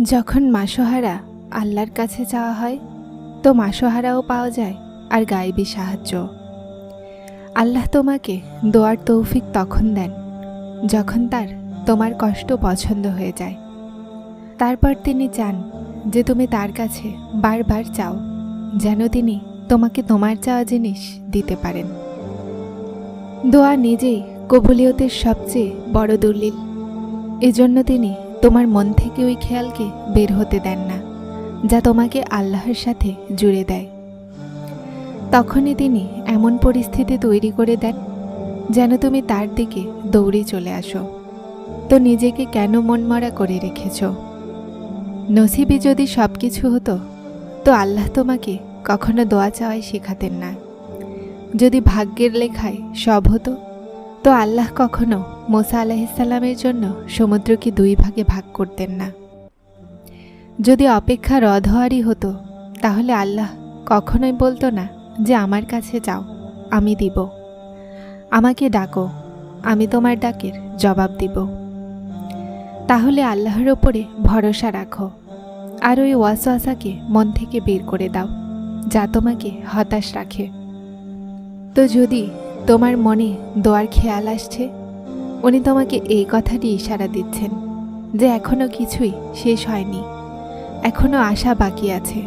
যখন মাসোহারা আল্লাহর কাছে চাওয়া হয়, তো মাসোহারাও পাওয়া যায় আর গায়েবী সাহায্য। আল্লাহ তোমাকে দোয়ার তৌফিক তখন দেন, যখন তার তোমার কষ্ট পছন্দ হয়ে যায়। তারপর তিনি চান যে তুমি তার কাছে বারবার চাও, যেন তিনি তোমাকে তোমার চাওয়া জিনিস দিতে পারেন। দোয়া নিজেই কবুলিয়তের সবচেয়ে বড় দলিল। এজন্য তিনি তোমার মন থেকে ওই খেয়ালকে বের হতে দেন না, যা তোমাকে আল্লাহর সাথে জুড়ে দেয়। তখনই তিনি এমন পরিস্থিতি তৈরি করে দেন, যেন তুমি তার দিকে দৌড়ে চলে আসো। তো নিজেকে কেন মনমরা করে রেখেছ? নসিবই যদি সব কিছু হতো, তো আল্লাহ তোমাকে কখনো দোয়া চাওয়াই শেখাতেন না। যদি ভাগ্যের লেখায় সব হতো, তো আল্লাহ কখনো মোসা আলাহিসাল্লামের জন্য সমুদ্রকে দুই ভাগে ভাগ করতেন না। যদি অপেক্ষা হওয়ারই হতো, তাহলে আল্লাহ কখনোই বলতো না যে, আমার কাছে যাও, আমি দিব। আমাকে ডাকো, আমি তোমার ডাকের জবাব দিব। তাহলে আল্লাহর ওপরে ভরসা রাখো আর ওই ওয়াসওয়াসাকে মন থেকে বের করে দাও, যা তোমাকে হতাশ রাখে। তো যদি তোমার মনে দোয়ার খেয়াল আসছে উনি তোমাকে এই কথাটি ইশারা দিচ্ছেন যে এখনও কিছুই শেষ হয়নি। এখনও আশা বাকি আছে।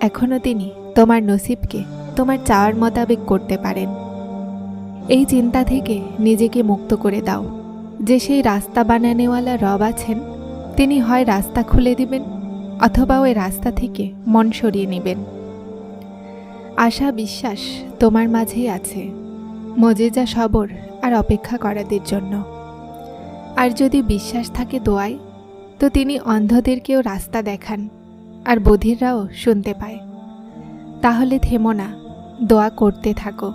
এখনও তিনি তোমার নসিবকে তোমার চাওয়ার মোতাবেক করতে পারেন। এই চিন্তা থেকে নিজেকে মুক্ত করে দাও। যে সেই রাস্তা বানানেওয়ালা রব আছেন, তিনি হয় রাস্তা খুলে দিবেন অথবা ওই রাস্তা থেকে মন সরিয়ে নেবেন। আশা বিশ্বাস তোমার মাঝেই আছে। মজেজা সবর আর অপেক্ষা করাদের জন্য। আর যদি বিশ্বাস থাকে দোয়ায়, তো তিনি অন্ধদেরকেও রাস্তা দেখান, আর বধিররাও শুনতে পায়। তাহলে থেমো না, দোয়া করতে থাকো,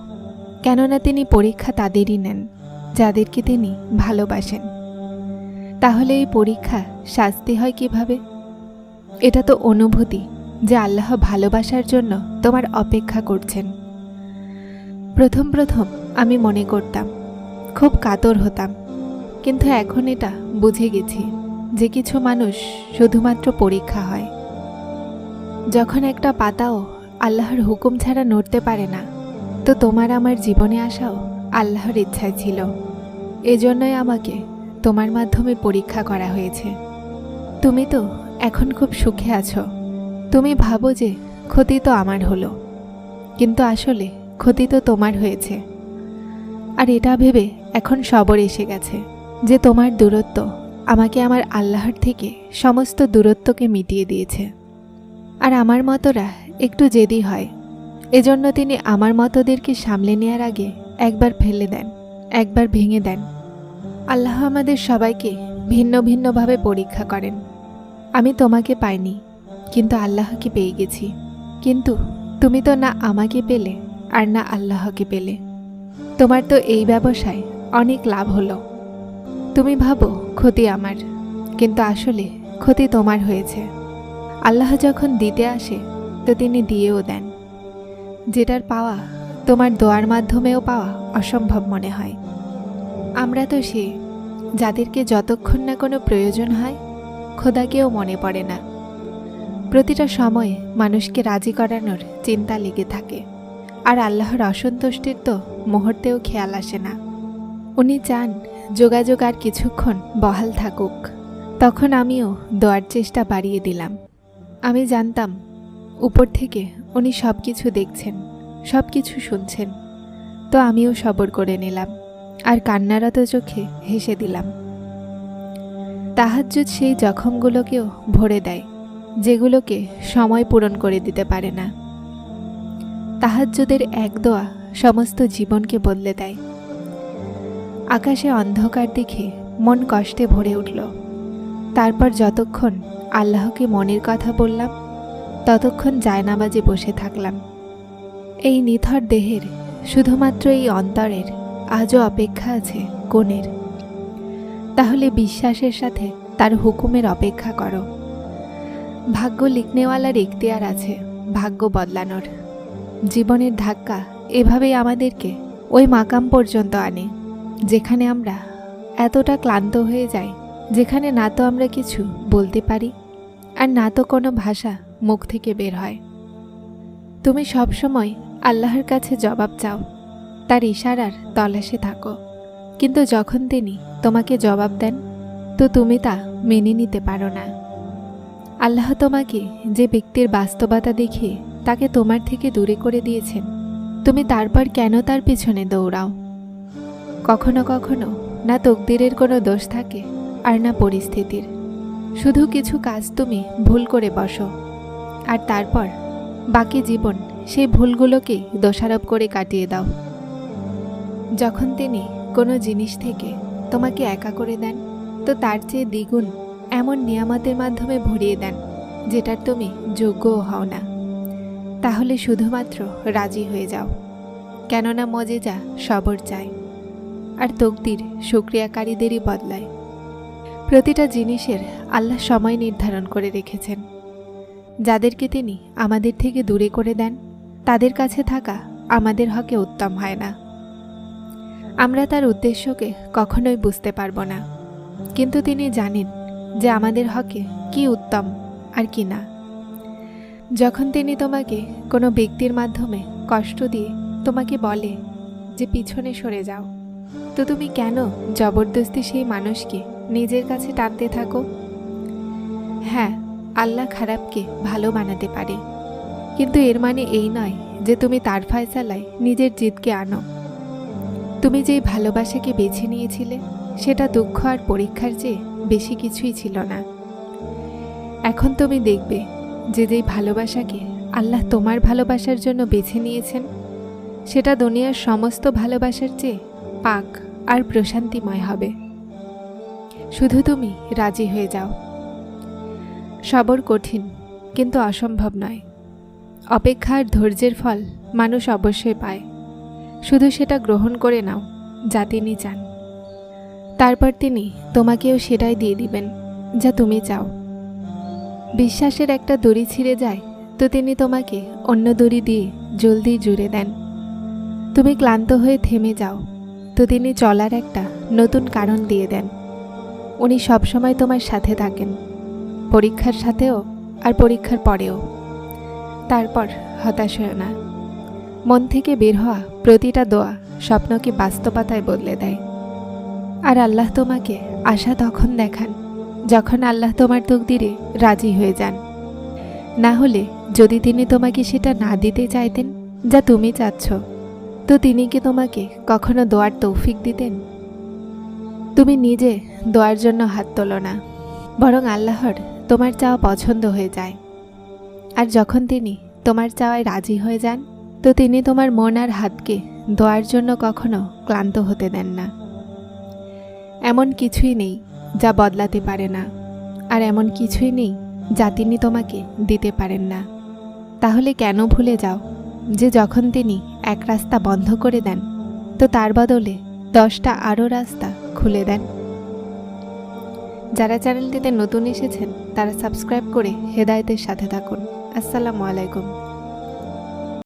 কেননা তিনি পরীক্ষা তাদেরই নেন, যাদেরকে তিনি ভালোবাসেন। তাহলে এই পরীক্ষা শাস্তি হয় কীভাবে? এটা তো অনুভূতি যে আল্লাহ ভালোবাসার জন্য তোমার অপেক্ষা করছেন। প্রথম প্রথম আমি মনে করতাম খুব কাতর হতাম। কিন্তু এখন এটা বুঝে গেছি যে কিছু মানুষ শুধুমাত্র পরীক্ষা হয়। যখন একটা পাতাও আল্লাহর হুকুম ছাড়া নড়তে পারে না, তো তোমার আমার জীবনে আসাও আল্লাহর ইচ্ছায় ছিল। এজন্যই আমাকে তোমার মাধ্যমে পরীক্ষা করা হয়েছে। তুমি তো এখন খুব সুখে আছো। তুমি ভাবো যে ক্ষতি তো আমার হলো, কিন্তু আসলে ক্ষতি তো তোমার হয়েছে। আর এটা ভেবে এখন সবর এসে গেছে যে তোমার দূরত্ব আমাকে আমার আল্লাহর থেকে সমস্ত দূরত্বকে মিটিয়ে দিয়েছে। আর আমার মতরা একটু জেদি হয়। এজন্য তিনি আমার মতদেরকে সামলে নেওয়ার আগে একবার ফেলে দেন, একবার ভেঙে দেন। আল্লাহ আমাদের সবাইকে ভিন্ন ভিন্নভাবে পরীক্ষা করেন। আমি তোমাকে পাইনি, কিন্তু আল্লাহকে পেয়ে গেছি। কিন্তু তুমি তো না আমাকে পেলে আর না আল্লাহকে পেলে। তোমার তো এই ব্যবসায় অনেক লাভ হলো। তুমি ভাবো, ক্ষতি আমার। কিন্তু আসলে ক্ষতি তোমার হয়েছে। আল্লাহ যখন দিতে আসে, তো তিনি দিয়েও দেন। যেটার পাওয়া তোমার দোয়ার মাধ্যমেও পাওয়া অসম্ভব মনে হয়। আমরা তো সে যাদেরকে যতক্ষণ না কোনো প্রয়োজন হয়, খোদাকেও মনে পড়ে না। প্রতিটা সময়ে মানুষকে রাজি করানোর চিন্তা লেগে থাকে। আর আল্লাহর অসন্তুষ্টির তো মুহূর্তেও খেয়াল আসে না। উনি চান যোগাযোগ আর কিছুক্ষণ বহাল থাকুক। তখন আমিও দোয়ার চেষ্টা বাড়িয়ে দিলাম। আমি জানতাম উপর থেকে উনি সব কিছু দেখছেন সব কিছু শুনছেন। তো আমিও সবর করে নিলাম আর কান্নারত চোখে হেসে দিলাম। তাহাজ্জুদ সেই জখমগুলোকেও ভরে দেয়, যেগুলোকে সময় পূরণ করে দিতে পারে না। তাহাজ্জুদের এক দোয়া সমস্ত জীবনকে বদলে দেয়। আকাশে অন্ধকার দেখে মন কষ্টে ভরে উঠল। তারপর যতক্ষণ আল্লাহকে মনের কথা বললাম, ততক্ষণ জায়নামাজে বসে থাকলাম। এই নিথর দেহের শুধুমাত্র এই অন্তরের আজও অপেক্ষা আছে কোণের। তাহলে বিশ্বাসের সাথে তার হুকুমের অপেক্ষা করো। ভাগ্য লিখনেওয়ালার এখতিয়ার আছে, ভাগ্য বদলানোর। জীবনের ধাক্কা এভাবেই আমাদেরকে ওই মাকাম পর্যন্ত আনে। যেখানে আমরা এতটা ক্লান্ত হয়ে যাই, যেখানে না তো আমরা কিছু বলতে পারি, আর না তো কোনো ভাষা মুখ থেকে বের হয়। তুমি সবসময় আল্লাহর কাছে জবাব চাও, তার ইশারার তলাশে থাকো। কিন্তু যখন তিনি তোমাকে জবাব দেন, তো তুমি তা মেনে নিতে পারো না। আল্লাহ তোমাকে যে ব্যক্তির বাস্তবতা দেখিয়ে তাকে তোমার থেকে দূরে করে দিয়েছেন, তুমি তারপর কেন তার পিছনে দৌড়াও? কখনো কখনো না তকদিরের কোনো দোষ থাকে আর না পরিস্থিতির। শুধু কিছু কাজ তুমি ভুল করে বসো। আর তারপর বাকি জীবন সেই ভুলগুলোকেই দোষারোপ করে কাটিয়ে দাও। যখন তিনি কোনো জিনিস থেকে তোমাকে একা করে দেন, তো তার চেয়ে দ্বিগুণ এমন নিয়ামতের মাধ্যমে ভরিয়ে দেন, যেটার তুমি যোগ্যও হও না। তাহলে শুধুমাত্র রাজি হয়ে যাও। কেননা মজেজা সবর চায়। আর তকদির সুক্রিয়াকারীদেরই বদলায়। প্রতিটা জিনিসের আল্লাহ সময় নির্ধারণ করে রেখেছেন। যাদেরকে তিনি আমাদের থেকে দূরে করে দেন, তাদের কাছে থাকা আমাদের হকে উত্তম হয় না। আমরা তার উদ্দেশ্যকে কখনোই বুঝতে পারব না। কিন্তু তিনি জানেন যে আমাদের হকে কি উত্তম আর কি না। যখন তিনি তোমাকে কোনো ব্যক্তির মাধ্যমে কষ্ট দিয়ে তোমাকে বলে যে পিছনে সরে যাও তো তুমি কেন জবরদস্তি সেই মানুষকে নিজের কাছে টানতে থাকো? হ্যাঁ আল্লাহ খারাপকে ভালো বানাতে পারে। কিন্তু এর মানে এই নয় যে তুমি তার ফয়সালায় নিজের জিতকে আনো। তুমি যেই ভালোবাসাকে বেছে নিয়েছিলে, সেটা দুঃখ আর পরীক্ষার চেয়ে বেশি কিছুই ছিল না। এখন তুমি দেখবে যে যেই ভালোবাসাকে আল্লাহ তোমার ভালোবাসার জন্য বেছে নিয়েছেন, সেটা দুনিয়ার সমস্ত ভালোবাসার চেয়ে পাক আর প্রশান্তিময় হবে। শুধু তুমি রাজি হয়ে যাও। সবর কঠিন, কিন্তু অসম্ভব নয়। অপেক্ষা আর ধৈর্যের ফল মানুষ অবশ্যই পায়। শুধু সেটা গ্রহণ করে নাও, যা তিনি চান। তারপর তিনি তোমাকেও সেটাই দিয়ে দিবেন, যা তুমি চাও। বিশ্বাসের একটা দড়ি ছিঁড়ে যায়, তো তিনি তোমাকে অন্য দড়ি দিয়ে জলদি জুড়ে দেন। তুমি ক্লান্ত হয়ে থেমে যাও। তিনি চলার একটা নতুন কারণ দিয়ে দেন। উনি সবসময় তোমার সাথে থাকেন, পরীক্ষার সাথেও আর পরীক্ষার পরেও। তারপর হতাশ হয়েও না। মন থেকে বের হওয়া প্রতিটা দোয়া স্বপ্নকে বাস্তবতায় বদলে দেয়। আর আল্লাহ তোমাকে আশা তখন দেখান, যখন আল্লাহ তোমার তকদিরে রাজি হয়ে যান। না হলে যদি তিনি তোমাকে সেটা না দিতে চাইতেন, যা তুমি চাচ্ছ তো তিনি কি তোমাকে কখনো দোয়ার তৌফিক দিতেন? তুমি নিজে দোয়ার জন্য হাত তোলো না, বরং আল্লাহর তোমার চাওয়া পছন্দ হয়ে যায়। আর যখন তিনি তোমার চাওয়ায় রাজি হয়ে যান, তো তিনি তোমার মন আর হাতকে দোয়ার জন্য কখনো ক্লান্ত হতে দেন না। এমন কিছুই নেই যা বদলাতে পারে না, আর এমন কিছুই নেই যা তিনি তোমাকে দিতে পারেন না। তাহলে কেন ভুলে যাও? যে যখন তিনি এক রাস্তা বন্ধ করে দেন, তো তার বদলে দশটা আরও রাস্তা খুলে দেন। যারা চ্যানেলটিতে নতুন এসেছেন, তারা সাবস্ক্রাইব করে হেদায়তের সাথে থাকুন। আসসালামু আলাইকুম।